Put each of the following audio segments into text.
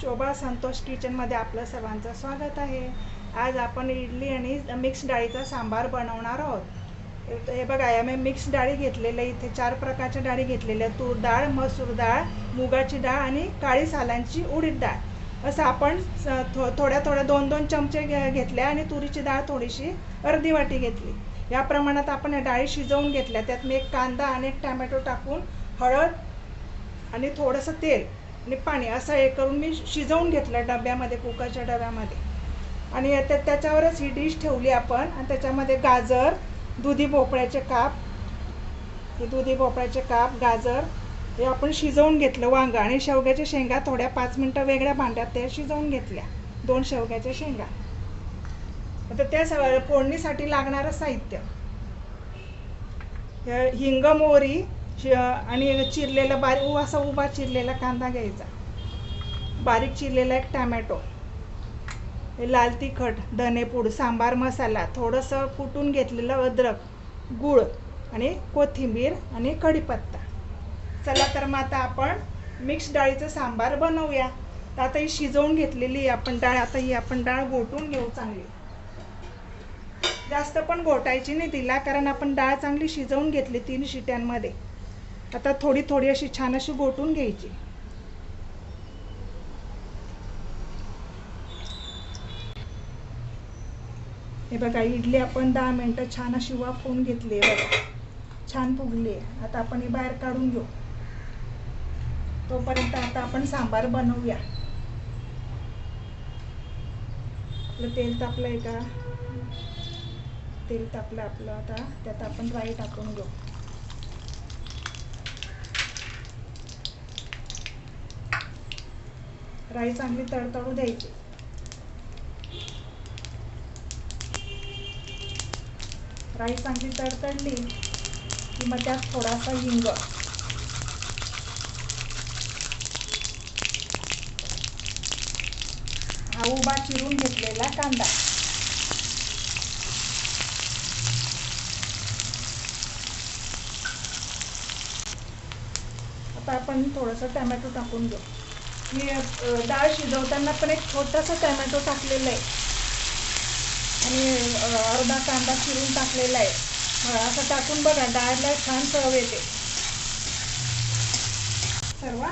शोभा संतोष किचनमध्ये आपलं सर्वांचं स्वागत आहे. आज आपण इडली आणि मिक्स डाळीचा सांबार बनवणार आहोत. हे- बघा या मी मिक्स डाळी घेतलेल्या इथे चार प्रकारच्या डाळी घेतलेल्या तूर डाळ मसूर डाळ मुगाची डाळ आणि काळी सालांची उडीद डाळ. असं आपण स- थो थोड्या थोड्या दोन दोन चमचे घे- घेतल्या आणि तुरीची डाळ थोडीशी अर्धी वाटी घेतली. या प्रमाणात आपण या डाळी शिजवून घेतल्या. त्यात मी एक कांदा आणि एक टॅमॅटो टाकून हळद आणि थोडंसं तेल आणि पाणी असं हे करून मी शिजवून घेतलं डब्यामध्ये कुकरच्या डब्यामध्ये. आणि त्या त्याच्यावरच ही डिश ठेवली आपण आणि त्याच्यामध्ये गाजर दुधी भोपळ्याचे काप हे दुधी भोपळ्याचे काप गाजर हे आपण शिजवून घेतलं वांग. आणि शेवग्याच्या शेंगा थोड्या पाच मिनटं वेगळ्या भांड्यात त्या शिजवून घेतल्या. दोन शेवग्याच्या शेंगा. आता त्या सगळं फोडणीसाठी लागणारं साहित्य. हिंग मोहरी शि- आणि चिरलेला बारीक असा उभा चिरलेला कांदा घ्यायचा. बारीक चिरलेला एक टॅमॅटो. लाल तिखट धनेपूड सांबार मसाला थोडंसं कुटून घेतलेलं अद्रक गूळ आणि कोथिंबीर आणि कढीपत्ता. चला तर मग आता आपण मिक्स डाळीचं सांबार बनवूया. तर आता ही शिजवून घेतलेली आपण डाळ आता ही आपण डाळ गोटून घेऊ चांगली. जास्त पण घोटायची नाही तिला कारण आपण डाळ चांगली शिजवून घेतली तीन शिट्यांमध्ये. आता थोडी थोडी अशी छान अशी गोटून घ्यायची. हे बघा इडली आपण दहा मिनटं छान अशी वाफवून घेतली आहे बघा. छान फुगली आहे. आता आपण ही बाहेर काढून घेऊ. तोपर्यंत आता आपण सांबार बनवूया. आपलं तेल तापलं आहे का? तेल तापलं आपलं आता. त्यात आपण राई टाकून घेऊ. राई चांगली तडतडू द्यायची. राई चांगली तडतडली की मग त्यात थोडासा हिंग. हा उभा चिरून घेतलेला कांदा. आता आपण थोडंसं टॅमॅटो टाकून घेऊ. मी डाळ शिजवताना पण एक छोटासा टॅमॅटो टाकलेला आहे. आणि अर्धा कांदा चिरून टाकलेला आहे. असं टाकून बघा डाळला छान चव येते. सर्व?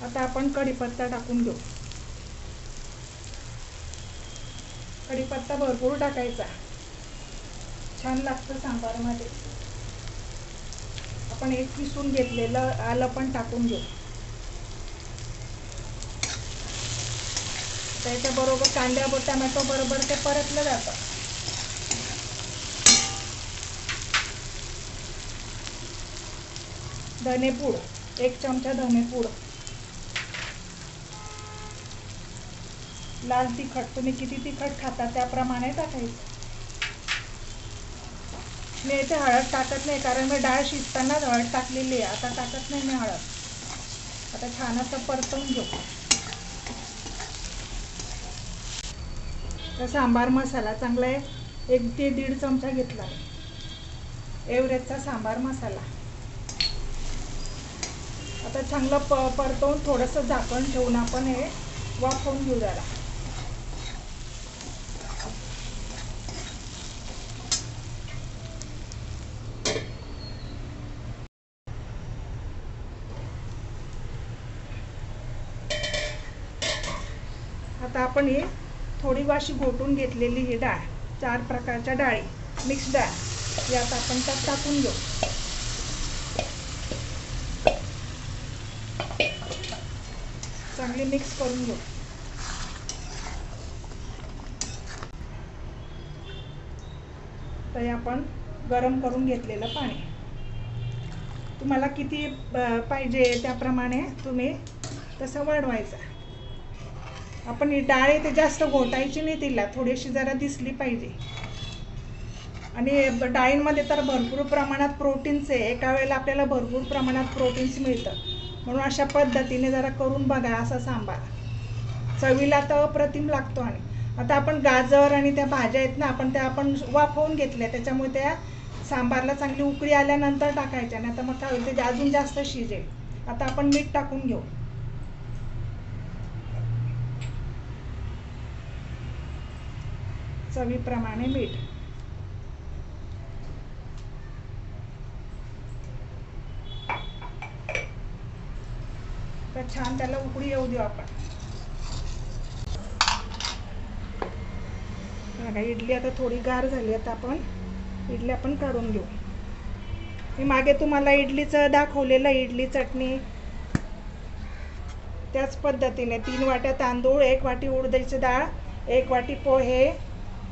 आता आपण कढीपत्ता टाकून घेऊ. कढीपत्ता भरपूर टाकायचा. छान लागतं सांबारमध्ये. आपण एक किसून घेतलेलं आलं पण टाकून घेऊ. त्याच्याबरोबर कांद्या टमॅटो बरोबर ते परतलं जातं. धनेपूड एक चमचा धनेपूड. लाल तिखट तुम्ही किती तिखट खाता त्याप्रमाणे टाकायचं. मी इथे हळद टाकत नाही कारण मी डाळ शिजतानाच हळद टाकलेली आहे. आता टाकत नाही मी हळद. आता छान असं परतवून घेऊ. तर सांबार मसाला चांगला आहे. एक ते दीड चमचा घेतला एव्हरेजचा सांबार मसाला. आता चांगलं प परतवून थोडंसं झाकण ठेवून आपण हे वाफवून घेऊ जरा. आता आपण हे थोडी वाशी घोटून घेतलेली ही डाळ चार प्रकारच्या डाळी मिक्स डाळ यात आपण त्यात टाकून घेऊ. चांगली मिक्स करून घेऊ. तर आपण गरम करून घेतलेलं पाणी. तुम्हाला किती पाहिजे त्याप्रमाणे तुम्ही तसं वाढवायचं. आपण ही डाळ आहे ते जास्त घोटायची नाही तिला थोडीशी जरा दिसली पाहिजे. आणि डाळींमध्ये तर भरपूर प्रमाणात प्रोटीन्स आहे. एका वेळेला आपल्याला भरपूर प्रमाणात प्रोटीन्स मिळतं. म्हणून अशा पद्धतीने जरा करून बघा असा सांबार चवीला तर अप्रतिम लागतो आणि. आता आपण गाजर आणि त्या भाज्या आहेत ना आपण त्या आपण वाफवून घेतल्या. त्याच्यामुळे त्या सांबारला चांगली उकळी आल्यानंतर टाकायच्या. नाही तर मग काय होईल ते अजून जास्त शिजेल. आता आपण मीठ टाकून घेऊ. चवीप्रमाणे मीठ. तर छान त्याला उकडी येऊ देऊ आपण. बघा इडली आता थोडी गार झाली आता आपण इडली आपण काढून घेऊ. मी मागे तुम्हाला इडलीचं दाखवलेलं इडली चटणी. त्याच पद्धतीने तीन वाट्या तांदूळ एक वाटी उडदाची डाळ एक वाटी पोहे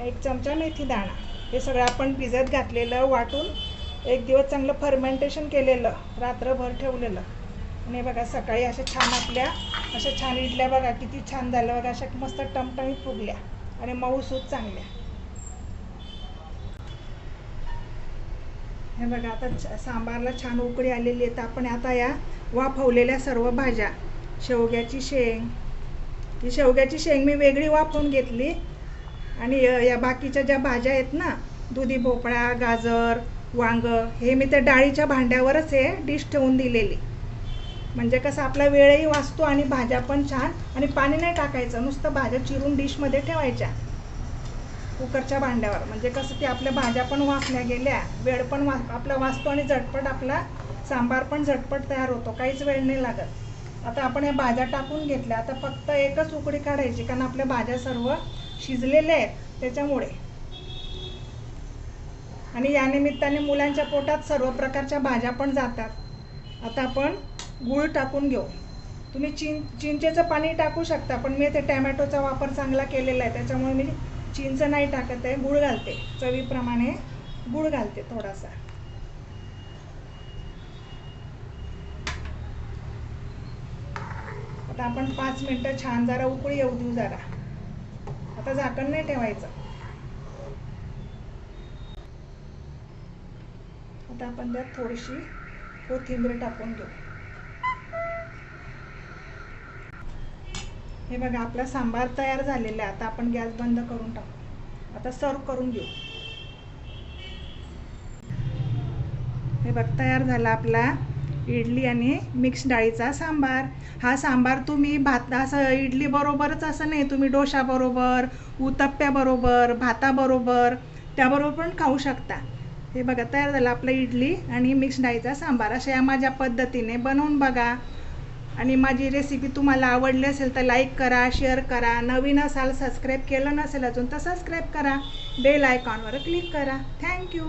एक चमचा मेथी दाणा. हे सगळं आपण भिजत घातलेलं वाटून एक दिवस चांगलं फर्मेंटेशन केलेलं रात्रभर ठेवलेलं. आणि बघा सकाळी अशा छान आपल्या अशा छान इडल्या बघा किती छान झालं बघा अशा मस्त टमटमीत फुगल्या आणि मऊसूत चांगल्या. हे बघा आता सांबारला छान उकळी आलेली आहे. तर आपण आता या वाफवलेल्या सर्व भाज्या शेवग्याची शेंग. ही शेवग्याची शेंग मी वेगळी वाफवून घेतली. आणि या बाकीच्या ज्या भाज्या आहेत ना दुधी भोपळा गाजर वांग हे मी त्या डाळीच्या भांड्यावरच हे डिश ठेवून दिलेली. म्हणजे कसं आपला वेळही वाचतो आणि भाज्या पण छान आणि पाणी नाही टाकायचं नुसतं भाज्या चिरून डिशमध्ये ठेवायच्या. कुकरच्या भांड्यावर. म्हणजे कसं ते आपल्या भाज्या पण वाचल्या गेल्या वेळ पण वा आपला वाचतो आणि झटपट आपला सांबार पण झटपट तयार होतो काहीच वेळ नाही लागत. आता आपण या भाज्या टाकून घेतल्या आता फक्त एकच उकडी काढायची कारण आपल्या भाज्या सर्व शिजलेले आहेत त्याच्यामुळे. आणि या निमित्ताने मुलांच्या पोटात सर्व प्रकारच्या भाज्या पण जातात. आता आपण गूळ टाकून घेऊ. तुम्ही चिं चिंचेचं पाणी टाकू शकता पण मी ते टॅमॅटोचा वापर चांगला केलेला आहे त्याच्यामुळे मी चिंच नाही टाकत आहे गूळ घालते. चवीप्रमाणे गूळ घालते थोडासा. आता आपण पाच मिनटं छान जरा उकळी येऊ देऊ जरा. आता झाकण नाही ठेवायचं. आता आपण त्यात थोडीशी कोथिंबीर टाकून घेऊ. हे बघा आपला सांबार तयार झालेला आहे. आता आपण गॅस बंद करून टाकू. आता सर्व करून घेऊ. हे बघ तयार झाला आपला इडली आणि मिक्स डाळीचा सांबार. हा सांबार तुम्ही भात असं इडली बरोबरच असं नाही तुम्ही डोशाबरोबर उत्तप्प्याबरोबर भाताबरोबर त्याबरोबर पण खाऊ शकता. हे बघा तयार झालं आपलं इडली आणि मिक्स डाळीचा सांबार. अशा या माझ्या पद्धतीने बनवून बघा. आणि माझी रेसिपी तुम्हाला आवडली असेल तर लाईक करा शेअर करा. नवीन असाल सबस्क्राईब केलं नसेल अजून तर सबस्क्राईब करा. बेल आयकॉनवर क्लिक करा. थँक्यू